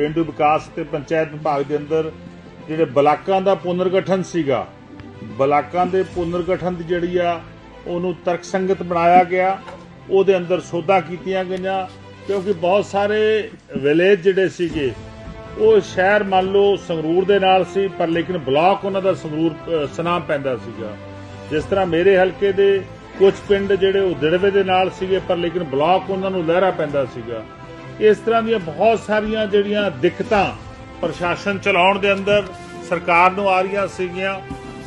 ਪੇਂਡੂ ਵਿਕਾਸ ਤੇ ਪੰਚਾਇਤ ਵਿਭਾਗ ਦੇ ਅੰਦਰ ਜਿਹੜੇ ਬਲਾਕਾਂ ਦਾ ਪੁਨਰਗਠਨ ਸੀਗਾ ਬਲਾਕਾਂ ਦੇ ਪੁਨਰਗਠਨ ਦੀ ਜਿਹੜੀ ਆ ਉਹਨੂੰ ਤਰਕਸੰਗਤ ਬਣਾਇਆ ਗਿਆ ਉਹਦੇ ਅੰਦਰ ਸੋਧਾਂ ਕੀਤੀਆਂ ਗਈਆਂ ਕਿਉਂਕਿ ਬਹੁਤ ਸਾਰੇ ਵਿਲੇਜ ਜਿਹੜੇ ਸੀਗੇ ਉਹ ਸ਼ਹਿਰ ਮੰਨ ਲਓ ਸੰਗਰੂਰ ਦੇ ਨਾਲ ਸੀ ਪਰ ਲੇਕਿਨ ਬਲਾਕ ਉਹਨਾਂ ਦਾ ਸੰਗਰੂਰ ਅ, ਸੁਨਾਮ ਪੈਂਦਾ ਸੀਗਾ। ਜਿਸ ਤਰ੍ਹਾਂ ਮੇਰੇ ਹਲਕੇ ਦੇ ਕੁਝ ਪਿੰਡ ਜਿਹੜੇ ਉਹ ਦਿੜਵੇ ਦੇ ਨਾਲ ਸੀਗੇ ਪਰ ਲੇਕਿਨ ਬਲਾਕ ਉਹਨਾਂ ਨੂੰ ਲਹਿਰਾ ਪੈਂਦਾ ਸੀਗਾ। ਇਸ ਤਰ੍ਹਾਂ ਦੀਆਂ ਬਹੁਤ ਸਾਰੀਆਂ ਜਿਹੜੀਆਂ ਦਿੱਕਤਾਂ ਪ੍ਰਸ਼ਾਸਨ ਚਲਾਉਣ ਦੇ ਅੰਦਰ ਸਰਕਾਰ ਨੂੰ ਆ ਰਹੀਆਂ ਸੀਗੀਆਂ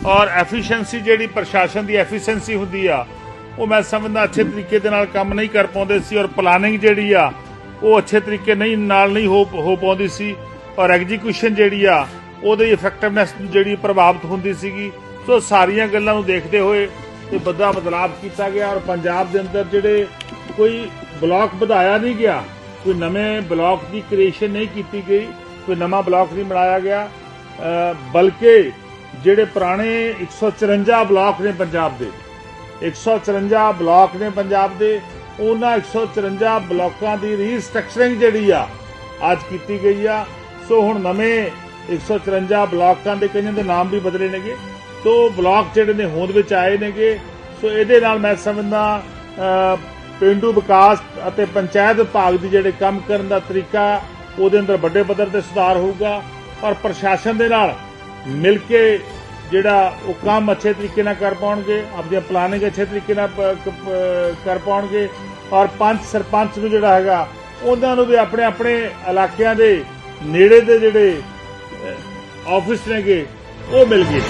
ਔਰ ਐਫੀਸ਼ੀਐਂਸੀ ਜਿਹੜੀ ਪ੍ਰਸ਼ਾਸਨ ਦੀ ਐਫੀਸ਼ੀਐਂਸੀ ਹੁੰਦੀ ਆ, ਉਹ ਮੈਂ ਸਮਝਦਾ ਅੱਛੇ ਤਰੀਕੇ ਦੇ ਨਾਲ ਕੰਮ ਨਹੀਂ ਕਰ ਪਾਉਂਦੇ ਸੀ ਔਰ ਪਲਾਨਿੰਗ ਜਿਹੜੀ ਆ, ਉਹ ਅੱਛੇ ਤਰੀਕੇ ਨਹੀਂ, ਨਾਲ ਨਹੀਂ ਹੋ ਹੋ ਪਾਉਂਦੀ ਸੀ ਔਰ ਐਗਜ਼ੀਕਿਊਸ਼ਨ ਜਿਹੜੀ ਆ, ਉਹਦੀ ਇਫੈਕਟਿਵਨੈਸ ਜਿਹੜੀ ਪ੍ਰਭਾਵਿਤ ਹੁੰਦੀ ਸੀਗੀ। ਸੋ ਸਾਰੀਆਂ ਗੱਲਾਂ ਨੂੰ ਦੇਖਦੇ ਹੋਏ ਇਹ ਵੱਡਾ ਬਦਲਾਅ ਕੀਤਾ ਗਿਆ ਔਰ ਪੰਜਾਬ ਦੇ ਅੰਦਰ ਜਿਹੜੇ ਕੋਈ ਬਲਾਕ ਵਧਾਇਆ ਨਹੀਂ ਗਿਆ ਕੋਈ ਨਵੇਂ ਬਲਾਕ ਦੀ ਕ੍ਰੀਏਸ਼ਨ ਨਹੀਂ ਕੀਤੀ ਗਈ, ਕੋਈ ਨਵਾਂ ਬਲਾਕ ਨਹੀਂ ਬਣਾਇਆ ਗਿਆ। ਬਲਕਿ ਜਿਹੜੇ ਪੁਰਾਣੇ 154 ਬਲਾਕ ਨੇ ਪੰਜਾਬ ਦੇ 154 ਬਲਾਕ ਨੇ ਪੰਜਾਬ ਦੇ, ਉਹਨਾਂ 154 ਬਲਾਕਾਂ ਦੀ ਰੀਸਟਰਕਚਰਿੰਗ ਜਿਹੜੀ ਆ, ਅੱਜ ਕੀਤੀ ਗਈ ਆ। ਸੋ ਹੁਣ ਨਵੇਂ 154 ਬਲਾਕਾਂ ਦੇ ਕਈਆਂ ਦੇ ਨਾਮ ਵੀ ਬਦਲੇ ਨੇਗੇ। ਸੋ ਬਲਾਕ ਜਿਹੜੇ ਨੇ ਹੋਂਦ ਵਿੱਚ ਆਏ ਨੇਗੇ। ਸੋ ਇਹਦੇ ਨਾਲ ਮੈਂ ਸਮਝਦਾ ਪਿੰਡੂ ਵਿਕਾਸ ਅਤੇ ਪੰਚਾਇਤ ਵਿਭਾਗ ਦੀ ਜਿਹੜੇ ਕੰਮ ਕਰਨ ਦਾ ਤਰੀਕਾ, ਉਹਦੇ ਅੰਦਰ ਵੱਡੇ ਪੱਧਰ ਤੇ ਸੁਧਾਰ ਹੋਊਗਾ। ਔਰ ਪ੍ਰਸ਼ਾਸਨ ਦੇ ਨਾਲ ਮਿਲ ਕੇ ਜਿਹੜਾ ਉਹ ਕੰਮ ਅੱਛੇ ਤਰੀਕੇ ਨਾਲ ਕਰ ਪਾਉਣਗੇ ਆਪਣੀਆਂ ਪਲਾਨਿੰਗ ਅੱਛੇ ਤਰੀਕੇ ਨਾਲ ਕਰ ਪਾਉਣਗੇ। ਔਰ ਪੰਚ, ਸਰਪੰਚ ਨੂੰ ਜਿਹੜਾ ਹੈਗਾ, ਉਹਨਾਂ ਨੂੰ ਵੀ ਆਪਣੇ ਆਪਣੇ ਇਲਾਕਿਆਂ ਦੇ ਨੇੜੇ ਦੇ ਜਿਹੜੇ ਆਫਿਸ ਨੇਗੇ, ਉਹ ਮਿਲ ਗਏ।